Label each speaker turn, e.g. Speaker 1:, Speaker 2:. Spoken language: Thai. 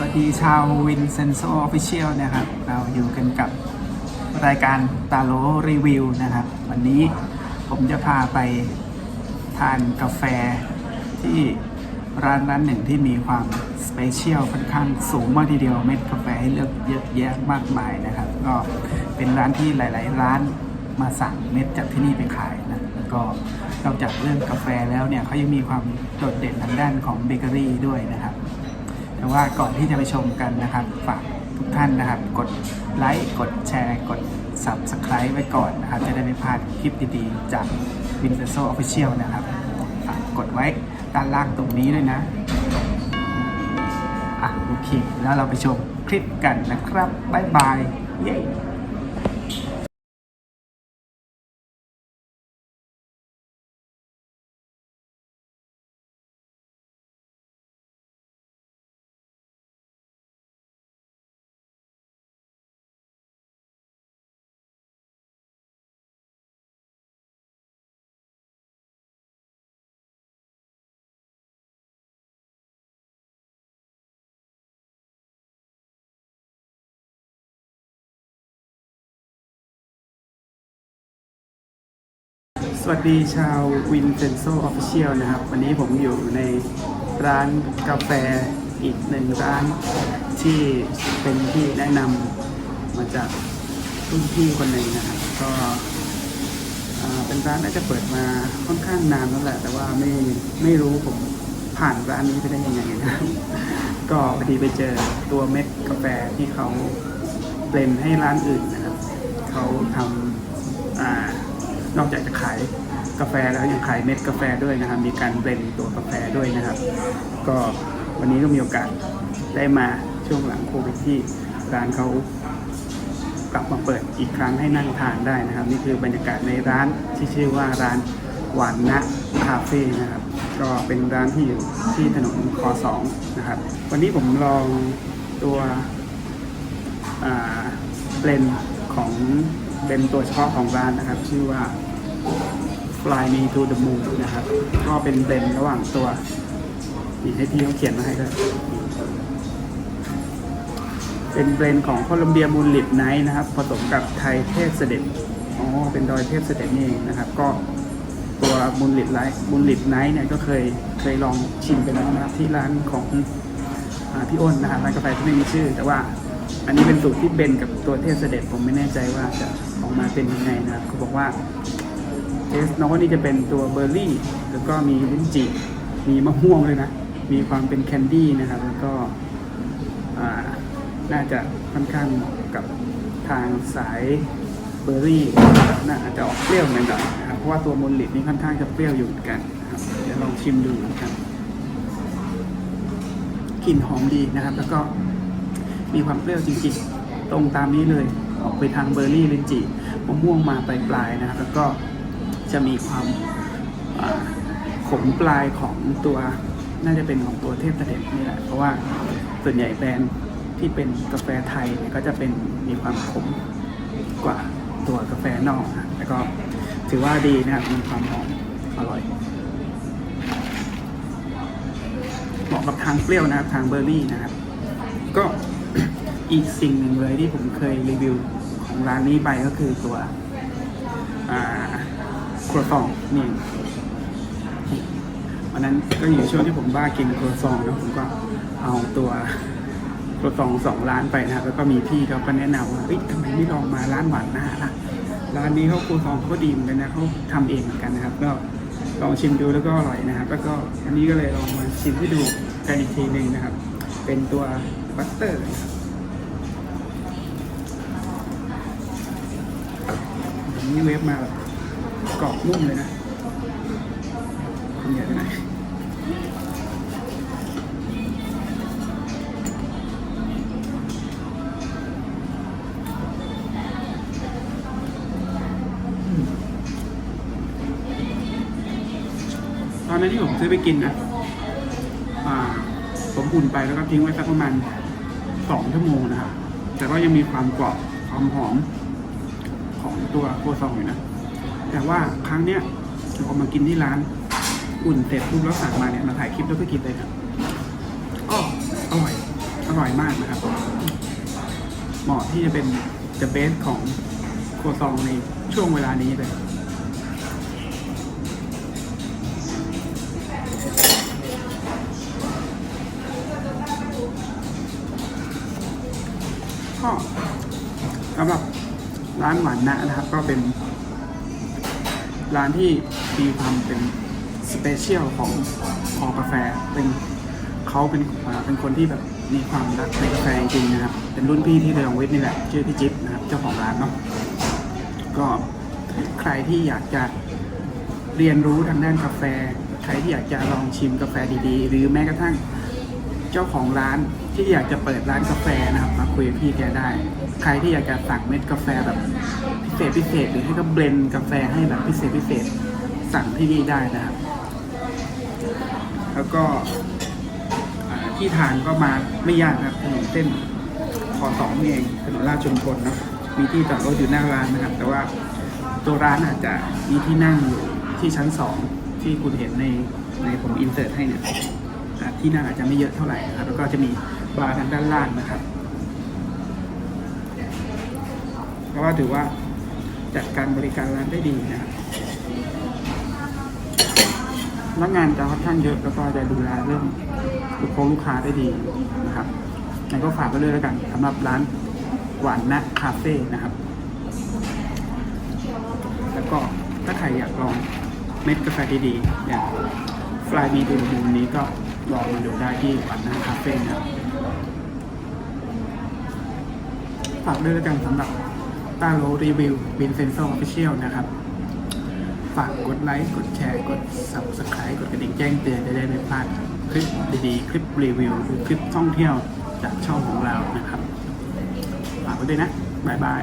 Speaker 1: สวัสดีชาววินเซนโซออฟฟิเชียลนะครับ เราอยู่กันกับรายการตาโลรีวิวนะครับ วันนี้ผมจะพาไปทานกาแฟที่ร้านร้านหนึ่งที่มีความสเปเชียลค่อนข้างสูงมากทีเดียวเม็ดกาแฟให้เลือกเยอะแยะมากมายนะครับ ก็เป็นร้านที่หลาย ๆ ร้านมาสั่งเม็ดจากที่นี่ไปขายนะแล้วก็นอกจากเรื่องกาแฟแล้วเนี่ยเขายังมีความโดดเด่นทางด้านของเบเกอรี่ด้วยนะครับ แต่ว่าก่อนที่จะไปชมกันนะครับ ฝากทุกท่านนะครับ กดไลค์กดแชร์กด Subscribe ไว้ก่อนนะครับ จะได้ไม่พลาดคลิปดีๆ จาก w i n c e r s o Official นะครับฝากกดไว้ด้านล่างตรงนี้ด้วยนะอะโอเค แล้วเราไปชมคลิปกันนะครับ บ๊ายบาย เย้ วัสดีชาววินเซนโซออฟฟิเชียลนะครับ วันนี้ผมอยู่ในร้านกาแฟอีกหนึ่งร้านที่เป็นที่แนะนำมาจากรุ่นพี่คนหนึ่งนะครับก็เป็นร้านน่าจะเปิดมาค่อนข้างนานแล้วแหละ แต่ว่าไม่ไม่รู้ผมผ่านร้านนี้ไปได้ยังไงนะครับก็พอดีไปเจอตัวเม็ดกาแฟที่เขาเบลนให้ร้านอื่นนะครับ เขาทำอ่านอกจากจะขาย กาแฟแล้วยังขายเม็ดกาแฟด้วยนะครับ มีการเบลนตัวกาแฟด้วยนะครับ ก็วันนี้ก็มีโอกาสได้มาช่วงหลังโควิดที่ร้านเขากลับมาเปิดอีกครั้งให้นั่งทานได้นะครับ นี่คือบรรยากาศในร้านที่ชื่อว่าร้านหวานนะคาเฟ่นะครับ ก็เป็นร้านที่อยู่ที่ถนนคอสองนะครับ วันนี้ผมลองตัวเบลนของเป็นตัวเฉพาะของร้านนะครับ ชื่อว่า Fly Me to the Moon นะครับ ก็เป็นเบนระหว่างตัวนี่ให้พี่เขาเขียนมาให้ด้วยเป็นเบลนของโคลัมเบียมูลลิดไนท์นะครับ ผสมกับไทยเทพเสด็จอ๋อเป็นดอยเทพเสด็จนี่เองนะครับ ก็ตัวมูลลิดไลท์มูลลิดไนท์เนี่ยก็เคยเคยลองชิมไปแล้วนะครับที่ร้านของอพี่อ้นนะฮะร้านกาแฟที่ไม่มีชื่อ แต่ว่าอันนี้เป็นสูตรที่เบนกับตัวเทพเสด็จผมไม่แน่ใจว่าจะออกมาเป็นยังไงนะครับเขาบอกว่า เทสน้องนี่จะเป็นตัวเบอร์รี่ แล้วก็มีลิ้นจี่มีมะม่วงเลยนะ มีความเป็นแคนดี้นะครับ แล้วก็น่าจะค่อนข้างเหมาะกับทางสายเบอร์รี่น่าจะออกเปรี้ยวหน่อยๆนะครับเพราะว่าตัวมอลลิดนี่ค่อนข้างจะเปรี้ยวอยู่เหมือนกันนะครับเดี๋ยวลองชิมดูนะครับกลิ่นหอมดีนะครับ แล้วก็มีความเปรี้ยวจริงๆ ตรงตามนี้เลย ออกไปทางเบอร์รี่ลินจีมะม่วงมาปลายๆนะครับ แล้วก็ จะมีความขมปลายของตัวน่าจะเป็นของตัวเทพเด็จนี่แหละ เพราะว่าส่วนใหญ่แบรนด์ที่เป็นกาแฟไทยเนี่ยก็จะเป็นมีความขมกว่าตัวกาแฟนอกแล้วก็ถือว่าดีนะครับมีความหอมอร่อยเหมาะกับทางเปรี้ยวนะครับทางเบอร์รี่นะครับ ก็อีกสิ่งหนึ่งเลยที่ผมเคยรีวิวของร้านนี้ไปก็คือตัว รัวซองนี่วันนั้นก็อยู่ช่วงที่ผมบ้ากินครัวซองแล้วผมก็เอาตัวครัวซองสองร้านไปนะแล้วก็มีพี่เขาก็แนะนำว่าเอ้ยทำไมไม่ลองมาร้านหวานหน้าล่ะร้านนี้เขาครัวซองเขาดีเหมือนกันนะเขาทำเองเหมือนกันนะครับ ก็ลองชิมดูแล้วก็อร่อยนะครับ แล้วก็อันนี้ก็เลยลองมาชิมให้ดูกันอีกทีหนึ่งนะครับ เป็นตัวบัตเตอร์นะครับอันนี้เวฟมาแบบ กรอบนุ่มเลยนะคุณอยากไหนตอนนั้นที่ผมซื้อไปกินนะผมอุ่นไปแล้วก็ทิ้งไว้สักประมาณสองชั่วโมงนะครับ แต่ก็ยังมีความกรอบความหอมของตัวโคซองอยู่นะ แต่ว่าครั้งเนี้ยพอมากินที่ร้าน อุ่นเสร็จปุ๊บแล้วสั่งมาเนี่ยมาถ่ายคลิปแล้วก็กินเลยครับก็อร่อยอร่อยมากนะครับ เหมาะที่จะเป็น the best ของครัวซองในช่วงเวลานี้เลยก็สำหรับร้านหวานนะนะครับ ก็เป็น ร้านที่มีความเป็นสเปเชียลของคอกาแฟเป็นเขาเป็นเป็นคนที่แบบมีความรักในกาแฟจริงนะครับ เป็นรุ่นพี่ที่เรยองวิทย์นี่แหละชื่อพี่จิ๊บนะครับเจ้าของร้านเนาะก็ใครที่อยากจะเรียนรู้ทางด้านกาแฟ ใครที่อยากจะลองชิมกาแฟดีๆ หรือแม้กระทั่งเจ้าของร้าน ที่อยากจะเปิดร้านกาแฟนะครับ มาคุยกับพี่แกได้ ใครที่อยากจะสั่งเม็ดกาแฟแบบพิเศษพิเศษหรือให้ก็เบลนด์กาแฟให้แบบพิเศษพิเศษสั่งที่นี่ได้นะครับ แล้วก็ที่ทานก็มาไม่ยากนะครับถนนเส้นคอสองเองถนนราชชุมพลนะมีที่จอดรถอยู่หน้าร้านนะครับ แต่ว่าตัวร้านอาจจะมีที่นั่งอยู่ที่ชั้นสองที่คุณเห็นในในผมอินเสิร์ตให้เนี่ยที่นั่งอาจจะไม่เยอะเท่าไหร่นะครับแล้วก็จะมี บาร์ทางด้านล่างนะครับเพราะว่าถือว่าจัดการบริการร้านได้ดีนะครับพนักงานจะค่อนข้างเยอะแล้วก็จะดูแลเรื่องลูกค้าลูกค้าได้ดีนะครับงั้นก็ฝากไปเลยแล้วกันสำหรับร้านหวานนะคาเฟ่นะครับ แล้วก็ถ้าใครอยากลองเม็ดกาแฟดีๆอย่างฟลายมีดูดูนี้ก็ลองมาดูได้ที่หวานนะคาเฟ่นะครับ ฝากด้วยแล้วกันสำหรับต้าโรรีวิวบินเซนโซออฟฟิเชียลนะครับ ฝากกดไลค์ กดแชร์ กด subscribe กดกระดิ่งแจ้งเตือนจะได้ไม่พลาดคลิปดีๆ คลิปรีวิวหรือคลิปท่องเที่ยวจากช่องของเรานะครับ ฝากไว้ด้วยนะ บ๊ายบาย